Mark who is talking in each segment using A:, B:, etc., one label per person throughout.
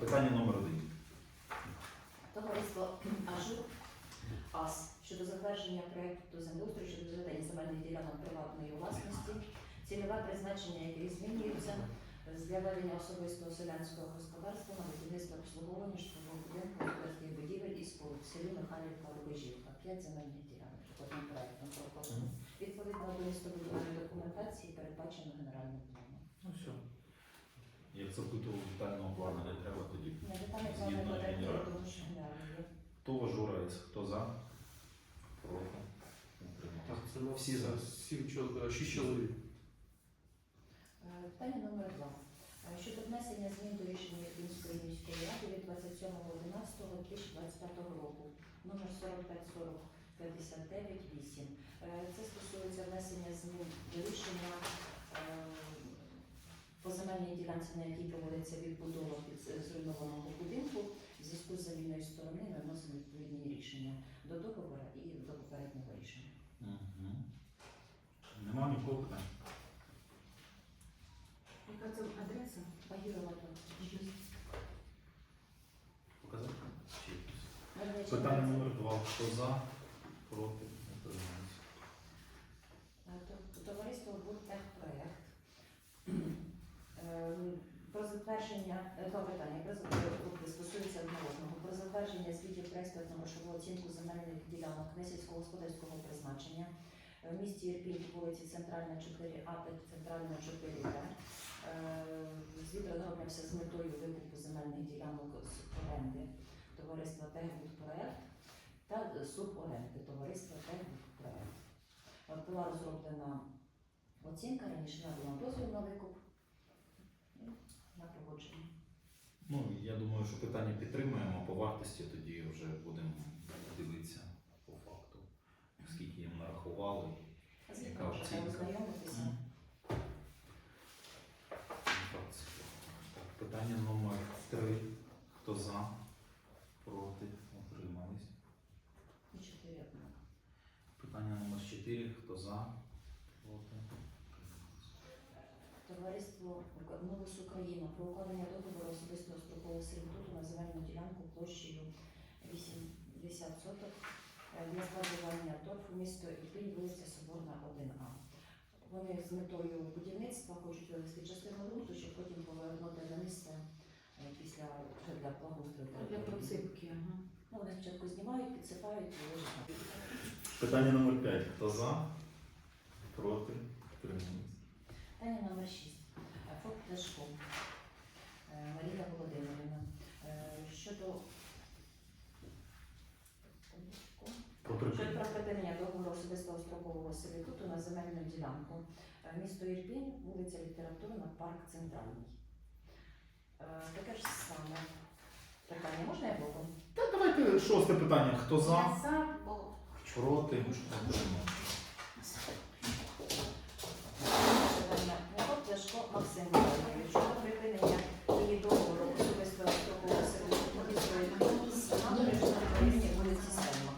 A: Питання номер один.
B: Товариство Ажур АС щодо затвердження проєкту землеустрою щодо зведення земельних ділянок приватної власності, цільове призначення яких змінюється з для ведення особистого селянського господарства на будівництво обслуговування житлового будинку господарських будівель і споруд в селі Михайлівка Рубежівка. П'ять земельних ділянок одним проєктом проходимо. Відповідно до містобудівної документації передбачено генеральним планом.
A: Ну все. Як запитував детального плану, не треба тоді. Згідно генерального. Хто Жураєць? Хто за? Проти? Утримались.
C: Так, це на
A: Всі за.
C: Сім чоловік, шість чоловік.
B: Е, Питання номер два. Е, Щодо внесення змін до рішення Київської міської ради від 27.11.2025 року номер 454059-8. Е, Це стосується внесення змін до рішення е, по земельній ділянці, на якій проводиться відбудова під зруйнованого будинку. В зв'язку з завільною сторони ми вносимо відповідні рішення до договору і до попереднього рішення.
A: Мгм. Нема нікого питань.
D: Яка це адреса?
B: Багірова.
A: Показати? Чи якісь? Питання номер два. Хто за? Проти?
B: Е, Товариство про затвердження е, два питання про затвердження стосується одного одного. про затвердження звітів про експертну грошову оцінку земельних ділянок несільськогосподарського призначення Е, в місті Ірпінь, вулиці Центральна 4А та Центральна 4Б. Е, Звіт розроблявся з метою викупу земельних ділянок з оренди товариства «Техбудпроект» та суборенди товариства «Техбудпроект». От була розроблена оцінка, раніше не було дозвіл на викуп. На погодження.
A: Ну, я думаю, що питання підтримуємо, по вартості тоді вже будемо дивитися по факту, скільки їм нарахували.
B: А звідки
A: Яка
B: можна
A: оцінка?
B: ознайомитися?
A: Мгм. Так, Питання номер три. Хто за? Проти? Утримались.
B: І чотири однак.
A: Питання номер чотири. Хто за? Проти?
B: Товариство Новус Україна про укладення договору особистого строкового сервітуту на земельну ділянку площею 80 соток для складування торфу місто Ірпінь, вулиця Соборна 1А. Вони з метою будівництва хочуть вивести частину ґрунту, щоб потім повернути на місце е, після вже для благоустрою.
D: Для
B: території.
D: ага.
B: Ну, вони спочатку знімають, підсипають і ложать.
A: Питання номер п'ять. Хто за? Проти? Утримались.
B: Питання номер 6. ФОП Ляшко. Е, Марія Володимирівна. Е, Щодо
A: Про
B: Щодо
A: припинення.
B: договору особистого строкового сервітуту на земельну ділянку. Е, Місто Ірпінь, вулиця Літературна, парк Центральний. Е, Таке ж саме питання. Можна я блоком?
A: Та давайте шосте питання. Хто за?
D: Я за, бо
A: Проти? Утримались.
B: Питання. ФОП Ляшко Максим Володимирович. Щодо припинення її договору особистого строкового сервітуту місто Ірпінь з набережною в районі вулиці Сельма.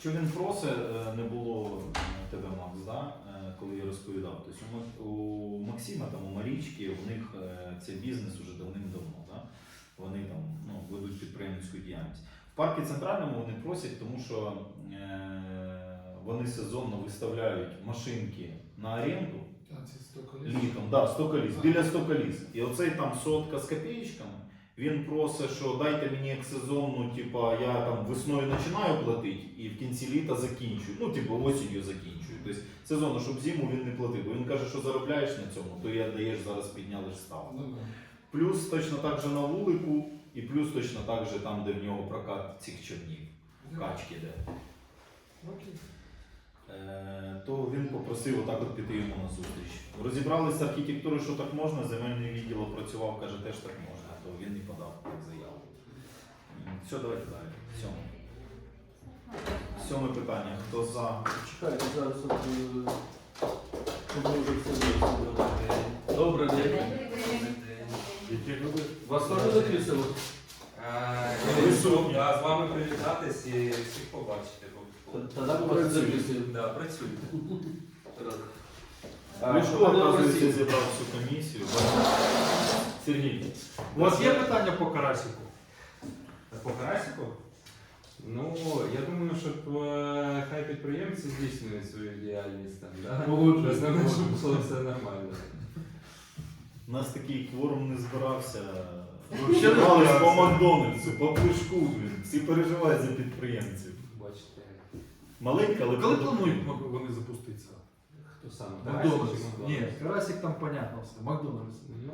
A: Що він просить, е, не було е, тебе, Макс, да? е, коли я розповідав. Тобто у Максима, там, у Марічки, у них цей бізнес уже давним-давно. Да? Вони там ну, ведуть підприємницьку діяльність. В парку центральному вони просять, тому що е, вони сезонно виставляють машинки на оренду літом, да, 100 коліс, біля 100 коліс. І оцей там сотка з копеечками, він просить, що дайте мені як сезонну, типа я там весною починаю платити і в кінці літа закінчую. Ну, типу, осінню закінчую. Тобто сезонно, щоб зиму він не платив. Бо він каже, що заробляєш на цьому, то я даєш зараз підняли ставку.
C: Ну, да.
A: Плюс точно так же на вулику, і плюс точно так же там, де в нього прокат цих човнів, качки де.
C: Окей.
A: Е, то він попросив отак от піти йому на зустріч. Розібралися з архітектури, що так можна, земельний відділ опрацював, каже, теж так можна, то він і подав так заяву. Все, давайте далі. Сьоме. Сьоме питання. Хто за?
E: Чекайте зараз от, е, ми вже все вирішили. Добре, день. Вас теж записували?
F: Е,
A: сьогодні.
F: да, З вами привітатись і всіх побачити.
E: Тоді ми вас записуємо.
F: Да, працюйте.
E: Раз.
A: Лужко, оказується, зібрав всю комісію. Сергій.
C: У вас є питання по Карасіку?
F: По Карасику? Ну, я думаю, що е, хай підприємці здійснюють свою діяльність там, да?
C: Погоджуюсь.
F: Основне, щоб було все нормально.
A: У нас такий кворум не збирався.
C: Вообще не
A: по. Макдональдсу, по плишку, блін. Всі переживають за підприємців. Маленька, але
C: Коли планують вони запуститися?
F: хто саме?
C: Макдональдс.
F: Карасик
C: Ні,
F: Макдональдс?
C: Там понятно все. Макдональдс.
F: Ну,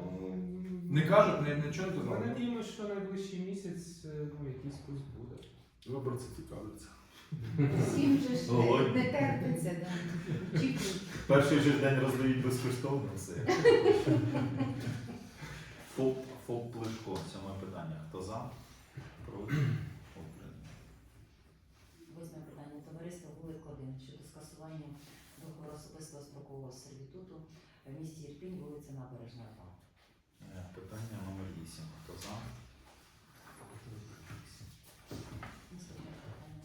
C: Не кажуть, не, нічого не
F: Ми
C: казали.
F: надіємося, що найближчий місяць е, ну, якийсь курс буде.
C: Виборці цікавляться.
D: Всім же ж
A: Голодні.
D: не терпиться, да. Чекають.
A: Перший же день роздають безкоштовно все. ФОП, ФОП Плишко, сьоме питання. Хто за? Проти? Утримались.
B: Восьме питання. Товариство Вулик 1 щодо скасування договору особистого строкового сервітуту в місті Ірпінь, вулиця Набережна 2.
A: Е, Питання номер 8. Хто за?
B: Питання.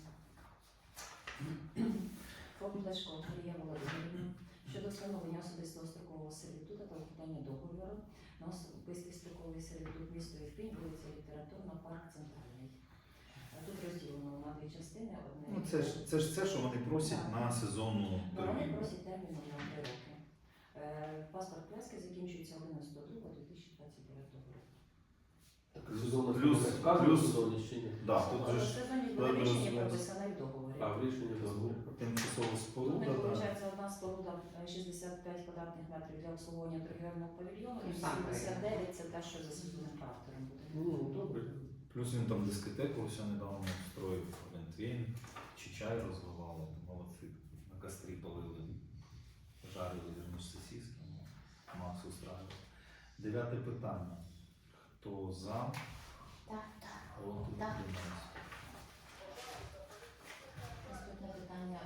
B: Марія Володимирівна щодо встановлення особистого строкового сервітута та укладання договору на особистий строковий сервітут місто Ірпінь, вулиця Літературна, парк Центральний. Е, Тут розділено на дві частини. Одне
A: Ну, це ж це ж це, що вони просять на сезонну
B: Ну, вони
A: торгівлю.
B: просять терміну на три роки. Е, Паспорт пляски закінчується 11.02.2029 року.
E: Так, сезонна
A: Плюс-
E: плюс, вказано
A: плюс-
E: сезонні ще ні.
A: Да, тут же ж
B: буде рішення
A: да,
B: прописане в договорі.
E: А, в рішенні договору.
A: тимчасова
B: Тут
A: споруда.
B: не
A: да.
B: виходить одна споруда е, 65 квадратних метрів для обслуговування торгівельного павільйону і
D: Ну, сам
B: 79 це те, що за сезонним характером буде.
E: Ну, добре.
A: Плюс він там дискотеку все недавно чай розвивали, молодці, на кострі палили, жарили верну сосиски, ну, Макс устраивав. Дев'яте питання. Хто за?
B: Так, так.
A: Проти?
B: Так.
A: Утримались.
B: Наступне питання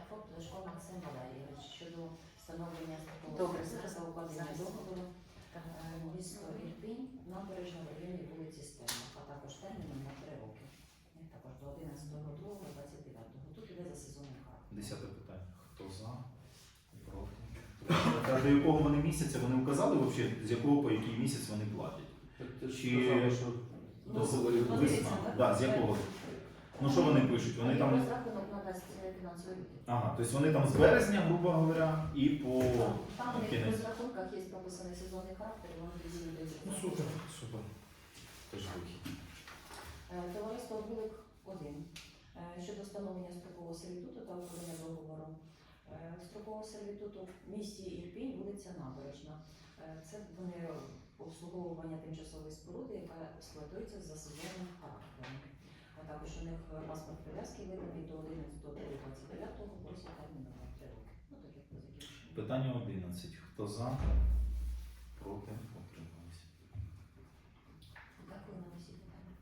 B: Максим Валерійович щодо встановлення
D: Добре,
B: та укладення договору е, місто Ірпінь, набережна в районі вулиці Стельмах, а також терміном на три роки. Також до 11.02.29. Тут іде за сезонним характером.
A: Десяте питання. Хто за? Проти? Утримались. А до якого вони місяця вони вказали взагалі, з якого по який місяць вони платять?
E: Так
A: Чи-
E: сказала, що
B: Ну, ну,
E: весна.
A: Весна.
B: так?
A: Да, з якого? Ну що вони пишуть? Вони там.
B: Розрахунок надасть е, фінансовий.
A: Ага, тобто вони там з березня, грубо говоря, і по
B: Там у них в
A: кінець.
B: розрахунках є прописаний сезонний характер, і вони.
A: Ну супер, супер. Теж вихід.
B: Е, Товариство Вулик 1 е, щодо встановлення строкового сервітуту та укладення Строкового сервітуту в місті Ірпінь, вулиця Набережна. Е, Це вони обслуговування тимчасової споруди, яка експлуатується за сезонним характером. А також у них паспорт прив'язки виданий до 11.29 просять терміну на 3 роки. Ну так як по закінченню.
A: Питання 11. Хто за? Проти? Утримались.
B: Дякую на усі питання.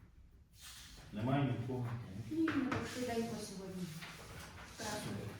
A: Немає нікого?
D: Ні, ми швиденько сьогодні. Так.